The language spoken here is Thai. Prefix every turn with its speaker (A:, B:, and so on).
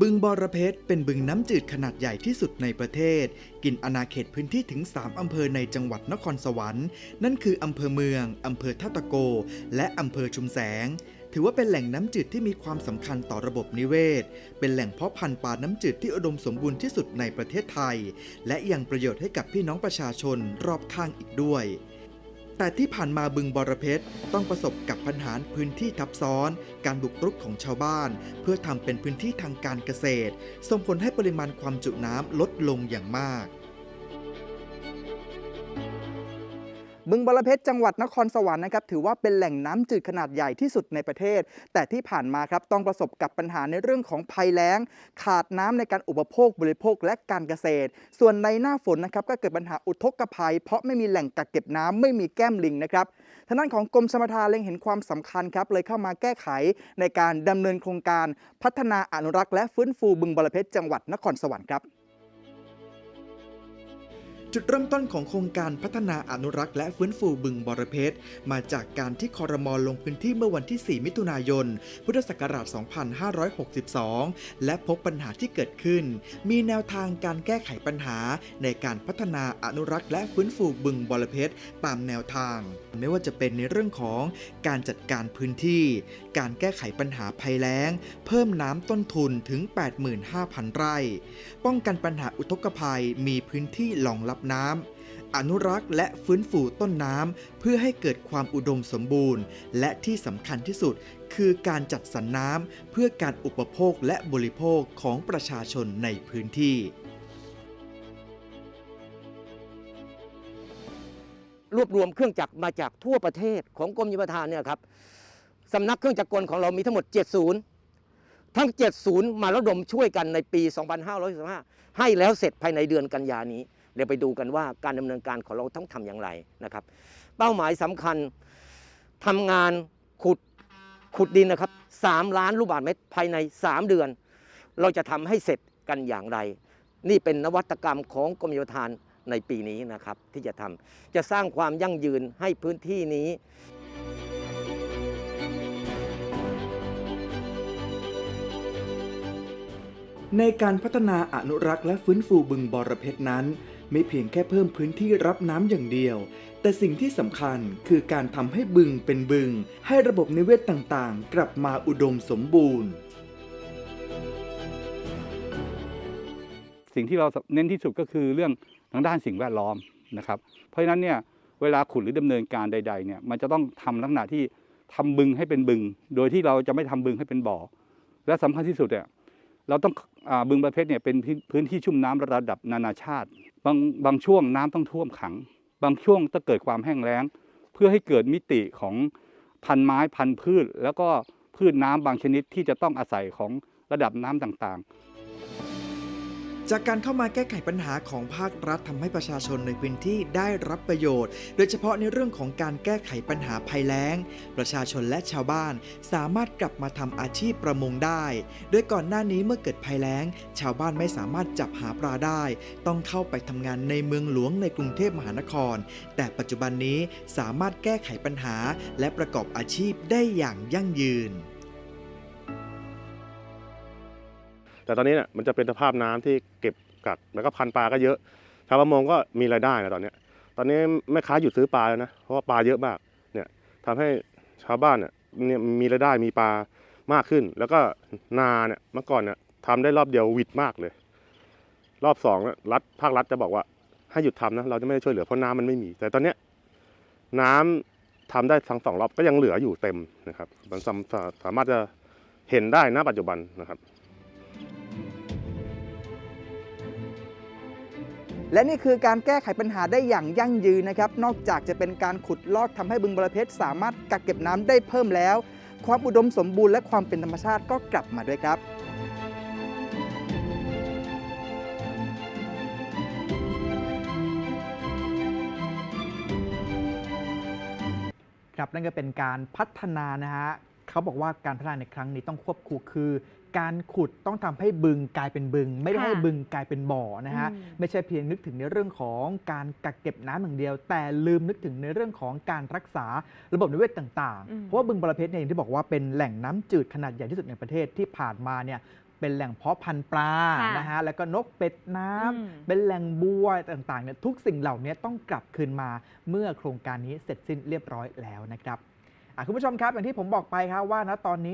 A: บึงบอระเพ็ดเป็นบึงน้ำจืดขนาดใหญ่ที่สุดในประเทศ กินอาณาเขตพื้นที่ถึง 3 อำเภอในจังหวัดนครสวรรค์ นั่นคืออำเภอเมือง อำเภอท่าตะโก และอำเภอชุมแสง ถือว่าเป็นแหล่งน้ำจืดที่มีความสำคัญต่อระบบนิเวศ เป็นแหล่งเพาะพันธุ์ปลาน้ำจืดที่อุดมสมบูรณ์ที่สุดในประเทศไทย และยังประโยชน์ให้กับพี่น้องประชาชนรอบข้างอีกด้วย แต่ที่ผ่านมาบึงบรเพชรต้องประสบกับปัญหาพื้นที่ทับซ้อน การบุกรุกของชาวบ้าน เพื่อทำเป็นพื้นที่ทางการเกษตร ส่งผลให้ปริมาณความจุน้ำลดลงอย่างมาก บึงบรเพชรจังหวัดนครสวรรค์นะครับถือว่าเป็นแหล่งน้ำจืดขนาดใหญ่ที่สุดในประเทศ แต่ที่ผ่านมาครับต้องประสบกับปัญหาในเรื่องของภัยแล้ง ขาดน้ำในการอุปโภคบริโภคและการเกษตร ส่วนในหน้าฝนนะครับก็เกิดปัญหาอุทกภัย เพราะไม่มีแหล่งกักเก็บน้ำไม่มีแก้มลิงนะครับทางด้านของกรมชลประทานเล็งเห็นความสำคัญครับเลยเข้ามาแก้ไขในการดำเนินโครงการ พัฒนาอนุรักษ์และฟื้นฟูบึงบรเพชรจังหวัดนครสวรรค์ครับ จุดเริ่มต้นของโครงการพัฒนาอนุรักษ์และฟื้นฟูบึงบรเพชรมาจากการที่คอรมอลงพื้นที่เมื่อวันที่ 4 มิถุนายน พุทธศักราช 2562 และพบปัญหาที่เกิดขึ้น มีแนวทางการแก้ไขปัญหาในการพัฒนาอนุรักษ์และฟื้นฟูบึงบรเพชรตามแนวทาง ไม่ว่าจะเป็นในเรื่องของการจัดการพื้นที่ การแก้ไขปัญหาภัยแล้ง เพิ่มน้ำต้นทุนถึง 85,000 ไร่ ป้องกันปัญหาอุทกภัยมีพื้นที่รองรับน้ำอนุรักษ์และฟื้นฟูต้นน้ำเพื่อให้เกิดความอุดมสมบูรณ์ และที่สำคัญที่สุดคือการจัดสรรน้ำเพื่อการอุปโภคและบริโภคของประชาชนในพื้นที่
B: รวบรวมเครื่องจักรมาจากทั่วประเทศของกรมยมทานเนี่ยครับสำนักเครื่องจักรกลของเรามีทั้งหมด7ศูนย์ทั้ง7ศูนย์มาระดมช่วยกันในปี 2565 ให้แล้วเสร็จภายในเดือนกันยานี้ เดี๋ยวไปดูกันว่าการดำเนินการของเราต้องทำอย่างไรนะครับ เป้าหมายสำคัญทำงานขุดขุดดินนะครับ3ล้านลูกบาศก์เมตรภายใน 3 เดือน เราจะทำให้เสร็จกันอย่างไร นี่เป็นนวัตกรรมของกรมโยธานในปีนี้นะครับที่จะทำจะสร้างความยั่งยืนให้พื้นที่นี้
A: ในการพัฒนาอนุรักษ์และฟื้นฟูบึงบรเพชรนั้น ไม่เพียงแค่เพิ่มพื้นที่รับน้ำอย่างเดียว แต่สิ่งที่สำคัญคือการทำให้บึงเป็นบึง ให้ระบบนิเวศต่างๆ กลับมาอุดมสมบูรณ์
C: สิ่งที่เราเน้นที่สุดก็คือเรื่องทางด้านสิ่งแวดล้อมนะครับ เพราะฉะนั้นเนี่ยเวลาขุดหรือดำเนินการใดๆเนี่ยมันจะต้องทำลักษณะที่ทำบึงให้เป็นบึง โดยที่เราจะไม่ทำบึงให้เป็นบ่อ และสำคัญที่สุดเนี่ยเราต้อง บึงประเภทเนี่ยเป็นพื้นที่ชุ่มน้ำระดับนานาชาติ บางบางช่วงน้ำต้องท่วมขัง บางช่วงต้องเกิดความแห้งแล้ง เพื่อให้เกิดมิติของพันไม้พันพืช แล้วก็พืชน้ำบางชนิดที่จะต้องอาศัยของระดับน้ำต่างๆ
A: จากการเข้ามาแก้ไขปัญหาของภาครัฐทำให้ประชาชนในพื้นที่ได้รับประโยชน์ โดยเฉพาะในเรื่องของการแก้ไขปัญหาภัยแล้ง ประชาชนและชาวบ้านสามารถกลับมาทำอาชีพประมงได้ โดยก่อนหน้านี้เมื่อเกิดภัยแล้ง ชาวบ้านไม่สามารถจับหาปลาได้ ต้องเข้าไปทำงานในเมืองหลวงในกรุงเทพมหานคร แต่ปัจจุบันนี้สามารถแก้ไขปัญหาและประกอบอาชีพได้อย่างยั่งยืน
D: แต่ตอนนี้เนี่ยมันจะเป็นสภาพน้ำที่เก็บกักแล้วก็พันปลาก็เยอะชาวประมงก็มีรายได้นะตอนนี้ตอนนี้แม่ค้าหยุดซื้อปลาแล้วนะเพราะว่าปลาเยอะมากเนี่ยทำให้ชาวบ้านเนี่ยเนี่ยมีรายได้มีปลามากขึ้น แล้วก็นาเนี่ยเมื่อก่อนเนี่ยทำได้รอบเดียววิดมากเลย รอบสองรัฐภาครัฐจะบอกว่าให้หยุดทำนะเราจะไม่ได้ช่วยเหลือเพราะน้ำมันไม่มี แต่ตอนเนี้ยน้ำทำได้ทั้งสองรอบก็ยังเหลืออยู่เต็มนะครับ มันสามสามารถจะเห็นได้ณปัจจุบันนะครับ
A: และนี่คือการแก้ไขปัญหาได้อย่างยั่งยืนนะครับ นอกจากจะเป็นการขุดลอกทำให้บึงบรเพชร สามารถกักเก็บน้ำได้เพิ่มแล้ว ความอุดมสมบูรณ์และความเป็นธรรมชาติก็กลับมาด้วยครับ
E: ครับนั่นก็เป็นการพัฒนานะฮะ เขาบอกว่าการพัฒนาในครั้งนี้ต้องควบคู่คือ การขุดต้องทำให้บึงกลายเป็นบึง ไม่ได้ให้บึงกลายเป็นบ่อนะฮะไม่ใช่เพียงนึกถึงในเรื่องของการกักเก็บน้ำอย่างเดียว แต่ลืมนึกถึงในเรื่องของการรักษาระบบนิเวศต่างๆ เพราะว่าบึงบระเพชรเนี่ยอย่างที่บอกว่าเป็นแหล่งน้ำจืดขนาดใหญ่ที่สุดในประเทศที่ผ่านมาเนี่ย
A: เป็นแหล่งเพาะพันธุ์ปลานะฮะ แล้วก็นกเป็ดน้ำ เป็นแหล่งบัวต่างๆเนี่ยทุกสิ่งเหล่านี้ต้องกลับคืนมาเมื่อโครงการนี้เสร็จสิ้นเรียบร้อยแล้วนะครับ คุณผู้ชมครับอย่างที่ผมบอกไปครับว่าณตอนนี้